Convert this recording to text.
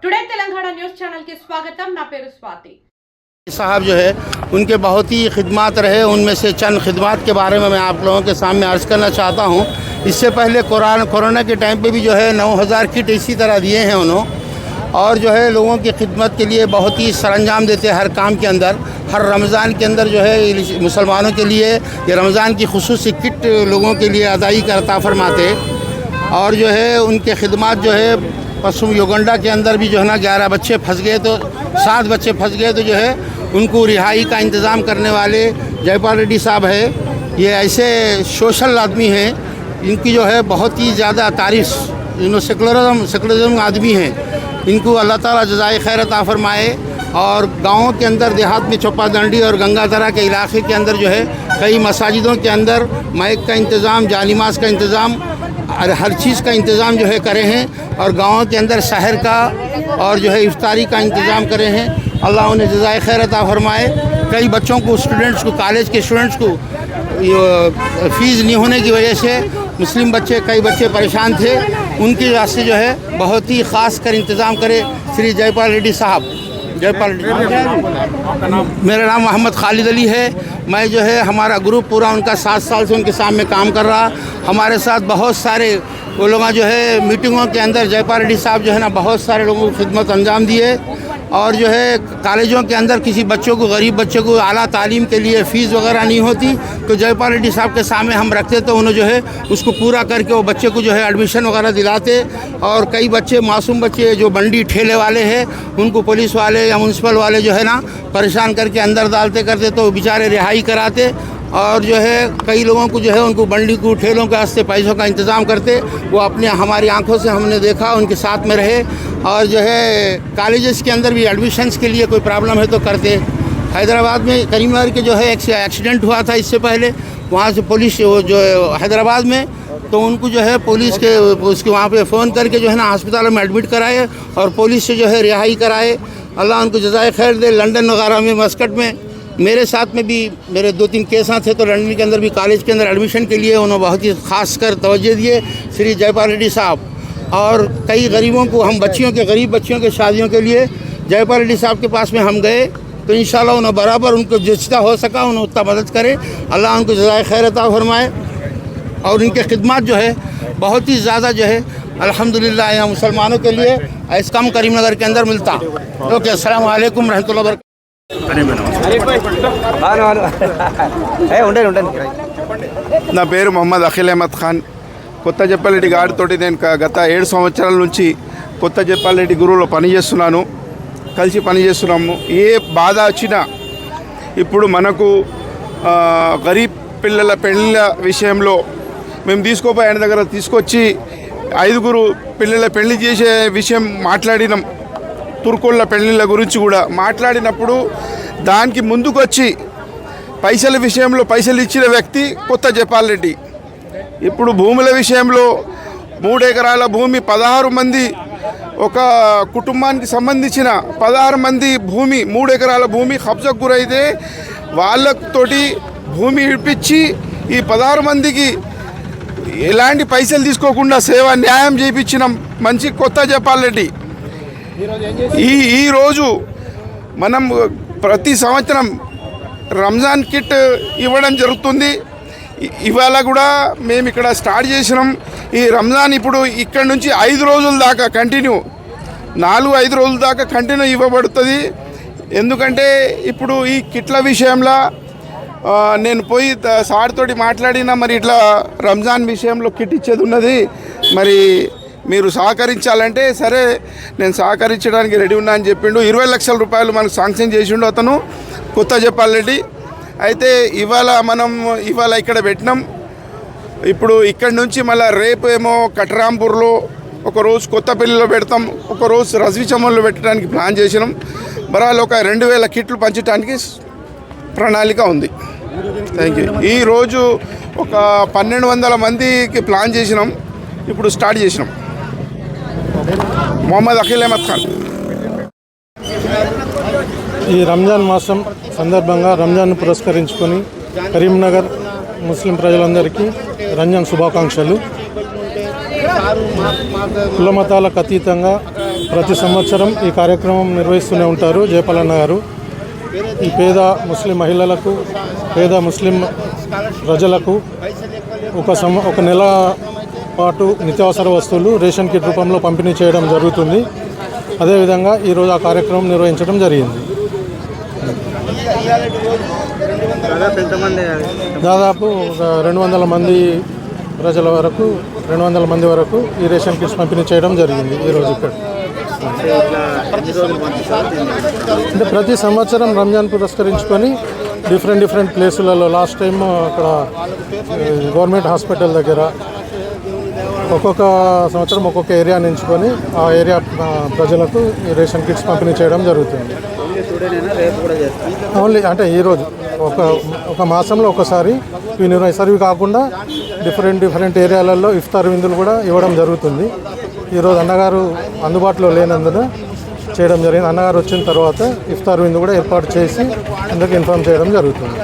ٹوڈے తెలంగాణ نیوز چینل کے صاحب جو ہے، ان کے بہت ہی خدمات رہے، ان میں سے چند خدمات کے بارے میں میں آپ لوگوں کے سامنے عرض کرنا چاہتا ہوں۔ اس سے پہلے قرآن کورونا کے ٹائم پہ بھی جو ہے، نو ہزار کٹ اسی طرح دیے ہیں انہوں۔ اور جو ہے، لوگوں کی خدمت کے لیے بہت ہی سر انجام دیتے ہیں ہر کام کے اندر۔ ہر رمضان کے اندر جو ہے، مسلمانوں کے لیے یہ رمضان کی خصوصی کٹ لوگوں کے لیے ادائی کرتا فرماتے۔ اور جو ہے، ان کے خدمات جو ہے پشم یوگنڈا کے اندر بھی جو ہے نا گیارہ بچے پھنس گئے تو سات بچے پھنس گئے تو جو ہے ان کو رہائی کا انتظام کرنے والے جے پال ریڈی صاحب ہے یہ ایسے سوشل آدمی ہیں۔ ان کی جو ہے بہت ہی زیادہ تعریف، انہوں سیکولرزم سیکولرزم آدمی ہیں۔ ان کو اللہ تعالیٰ جزائے خیر عطا فرمائے۔ اور گاؤں کے اندر دیہات میں چھپا دنڈی اور گنگا درہ کے علاقے کے اندر جو ہے کئی مساجدوں کے اندر مائک کا انتظام جالماز کا انتظام اور ہر چیز کا انتظام جو ہے کرے ہیں اور گاؤں کے اندر شہر کا اور جو ہے افطاری کا انتظام کرے ہیں۔ اللہ انہیں جزائے خیر عطا فرمائے۔ کئی بچوں کو اسٹوڈنٹس کو کالج کے اسٹوڈنٹس کو فیس نہیں ہونے کی وجہ سے مسلم بچے، کئی بچے پریشان تھے۔ ان کی واسطے جو ہے بہت ہی خاص کر انتظام کرے شری جے پال ریڈی صاحب۔ جے پال ریڈی میرا نام محمد خالد علی ہے۔ میں جو ہے ہمارا گروپ پورا ان کا سات سال سے ان کے سامنے کام کر رہا۔ ہمارے ساتھ بہت سارے وہ لوگ جو ہے میٹنگوں کے اندر جے پا ریڈی صاحب جو ہے نا بہت سارے لوگوں کو خدمت انجام دیے اور جو ہے کالجوں کے اندر کسی بچوں کو، غریب بچوں کو اعلیٰ تعلیم کے لیے فیس وغیرہ نہیں ہوتی تو جے پا ریڈی صاحب کے سامنے ہم رکھتے تو انہوں جو ہے اس کو پورا کر کے وہ بچے کو جو ہے ایڈمیشن وغیرہ دلاتے اور کئی بچے، معصوم بچے جو بنڈی ٹھیلے والے ہیں، ان کو پولیس والے یا منسپل والے جو ہے نا پریشان کر کے اندر ڈالتے، کرتے تو بیچارے رہائی کراتے اور جو ہے کئی لوگوں کو جو ہے ان کو بنڈی کو ٹھیلوں کے واسطے پیسوں کا انتظام کرتے، وہ اپنے ہماری آنکھوں سے ہم نے دیکھا، ان کے ساتھ میں رہے۔ اور جو ہے کالجز کے اندر بھی ایڈمیشنس کے لیے کوئی پرابلم ہے تو کرتے۔ حیدرآباد میں کریم نگر کے جو ہے ایک ایکسیڈنٹ ہوا تھا اس سے پہلے، وہاں سے پولیس جو ہے حیدرآباد میں، تو ان کو جو ہے پولیس کے، اس کے وہاں پہ فون کر کے جو ہے نا ہسپتالوں میں ایڈمٹ کرائے اور پولیس سے جو ہے رہائی کرائے۔ اللہ ان کو جزائے خیر دے لنڈن وغیرہ میں، مسکٹ میں۔ میرے ساتھ میں بھی میرے دو تین کیساں تھے تو لنڈن کے اندر بھی کالج کے اندر ایڈمیشن کے لیے انہوں نے بہت ہی خاص کر توجہ دیے شری جے پال ریڈی صاحب۔ اور کئی غریبوں کو، ہم بچیوں کے، غریب بچیوں کے شادیوں کے لیے جے پال ریڈی صاحب کے پاس میں ہم گئے تو انشاءاللہ انہوں برابر ان کو جتنا ہو سکا انہوں اتنا مدد کرے۔ اللہ ان کو جزائے خیر عطا فرمائے۔ اور ان کے خدمات جو ہے بہت ہی زیادہ جو ہے الحمدللہ یہاں مسلمانوں کے لیے اس کم کریم نگر کے اندر ملتا۔ اوکے، السلام علیکم رحمۃ اللہ وبرکاتہ۔ నా పేరు మొహమ్మద్ అఖిల్ అహ్మద్ ఖాన్. కొత్త చెప్పాలరెడ్డి గారితోటి నేను గత ఏడు సంవత్సరాల నుంచి కొత్త చెప్పాలరెడ్డి గురువులో పనిచేస్తున్నాను. కలిసి పనిచేస్తున్నాము. ఏ బాధ వచ్చినా ఇప్పుడు మనకు ఆ, గరీబ్ పిల్లల పెళ్ళిళ్ళ విషయంలో మేము తీసుకోపోయి ఆయన దగ్గర తీసుకొచ్చి ఐదుగురు పిల్లల పెళ్ళి చేసే విషయం మాట్లాడినాం. తుర్కోళ్ళ పెళ్ళిళ్ళ గురించి కూడా మాట్లాడినప్పుడు దానికి ముందుకొచ్చి పైసల విషయంలో పైసలు ఇచ్చిన వ్యక్తి కొత్త జపాల్ రెడ్డి. ఇప్పుడు భూముల విషయంలో మూడు ఎకరాల భూమి పదహారు మంది ఒక కుటుంబానికి సంబంధించిన పదహారు మంది భూమి మూడు ఎకరాల భూమి కబ్జకు గురైతే వాళ్ళతోటి భూమి ఇప్పించి ఈ పదహారు మందికి ఎలాంటి పైసలు తీసుకోకుండా సేవ న్యాయం చేయించిన మంచి కొత్త జపాల్ రెడ్డి. ఈ ఈరోజు మనం ప్రతి సంవత్సరం రంజాన్ కిట్ ఇవ్వడం జరుగుతుంది. ఇవాళ కూడా మేము ఇక్కడ స్టార్ట్ చేసినాం. ఈ రంజాన్ ఇప్పుడు ఇక్కడ నుంచి ఐదు రోజుల దాకా కంటిన్యూ. నాలుగు ఐదు రోజుల దాకా కంటిన్యూ ఇవ్వబడుతుంది. ఎందుకంటే ఇప్పుడు ఈ కిట్ల విషయంలో నేను పోయి త- సార్ తోటి మాట్లాడినా మరి ఇట్లా రంజాన్ విషయంలో కిట్ ఇచ్చేది ఉన్నది. మరి మీరు సహకరించాలంటే సరే నేను సహకరించడానికి రెడీ ఉన్నా అని చెప్పిండు. ఇరవై లక్షల రూపాయలు మనకు శాంక్షన్ చేసిండు అతను. కొత్త చెప్పాలండి అయితే ఇవాళ మనం ఇవాళ ఇక్కడ పెట్టినాం. ఇప్పుడు ఇక్కడ నుంచి మళ్ళీ రేపు ఏమో కటరాంపూర్లో ఒక రోజు కొత్తపల్లిలో పెడతాం. ఒక రోజు పెట్టడానికి ప్లాన్ చేసినాం. బరాలు ఒక రెండు వేల కిట్లు పంచడానికి ప్రణాళిక ఉంది. థ్యాంక్ యూ ఈరోజు ఒక పన్నెండు వందల మందికి ప్లాన్ చేసినాం. ఇప్పుడు స్టార్ట్ చేసినాం. మొహమ్మద్ అఖిల్ అహ్మద్ ఖాన్. ఈ రంజాన్ మాసం సందర్భంగా రంజాన్ను పురస్కరించుకొని కరీంనగర్ ముస్లిం ప్రజలందరికీ రంజాన్ శుభాకాంక్షలు. కులమతాలకు అతీతంగా ప్రతి సంవత్సరం ఈ కార్యక్రమం నిర్వహిస్తూనే ఉంటారు జయపాలన్న గారు. ఈ పేద ముస్లిం మహిళలకు పేద ముస్లిం ప్రజలకు ఒక సమ ఒక నెల పాటు నిత్యావసర వస్తువులు రేషన్ కిట్ రూపంలో పంపిణీ చేయడం జరుగుతుంది. అదేవిధంగా ఈరోజు ఆ కార్యక్రమం నిర్వహించడం జరిగింది. దాదాపు ఒక రెండు వందల మంది ప్రజల వరకు రెండు వందల మంది వరకు ఈ రేషన్ కిట్స్ పంపిణీ చేయడం జరిగింది ఈరోజు ఇక్కడ. అంటే ప్రతి సంవత్సరం రంజాన్ పురస్కరించుకొని డిఫరెంట్ డిఫరెంట్ ప్లేసులలో లాస్ట్ టైం అక్కడ గవర్నమెంట్ హాస్పిటల్ దగ్గర ఒక్కొక్క సంవత్సరం ఒక్కొక్క ఏరియాని ఎంచుకొని ఆ ఏరియా ప్రజలకు ఈ రేషన్ కిట్స్ పంపిణీ చేయడం జరుగుతుంది. ఓన్లీ అంటే ఈరోజు ఒక ఒక మాసంలో ఒకసారి ఈ నిర్వహిస్తారు ఇవి కాకుండా డిఫరెంట్ డిఫరెంట్ ఏరియాలలో ఇఫ్తార్ విందులు కూడా ఇవ్వడం జరుగుతుంది. ఈరోజు అన్నగారు అందుబాటులో లేనందున చేయడం జరిగింది. అన్నగారు వచ్చిన తర్వాత ఇఫ్తార్ విందు కూడా ఏర్పాటు చేసి అందరికి ఇన్ఫామ్ చేయడం జరుగుతుంది.